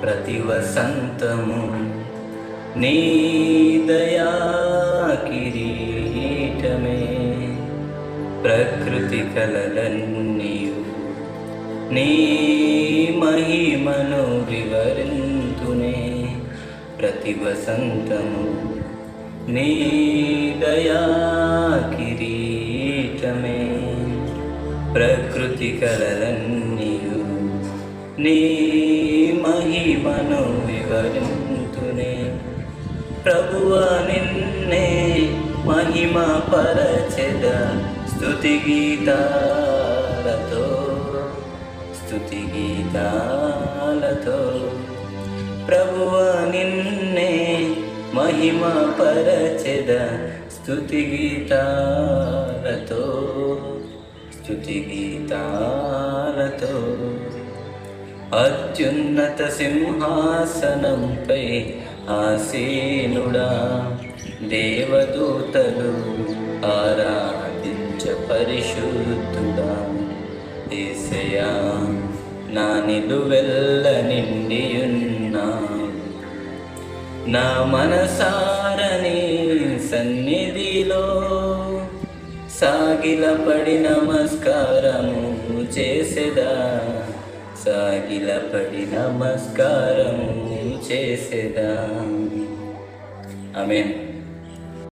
प्रतिवसन्तमु नीदया किरीटमे प्रकृतिकलन् निमहिमनुरिवरन्तु मे प्रतिवसन्तमु नीदया किरीटमे प्रकृतिकलनि నీ మహిమను వివరింతునే. ప్రభువ నిన్నే మహిమ పరచెద స్తుతి గీతాలతో స్తుతి గీతాలతో. ప్రభువ నిన్నే మహిమ పరచెద స్తుతి గీతాలతో స్తుతి గీతాల అత్యున్నత సింహాసనంపై ఆసీనుడా దేవదూతలు ఆరాధించ పరిశుద్ధుడా. దేశయా నా నిలువెల్ల నిండియున్నా. నా మనసారని సన్నిధిలో సాగిలపడి నమస్కారము చేసేదా. సాగిలపడి నమస్కారం చేసేదా. ఆమె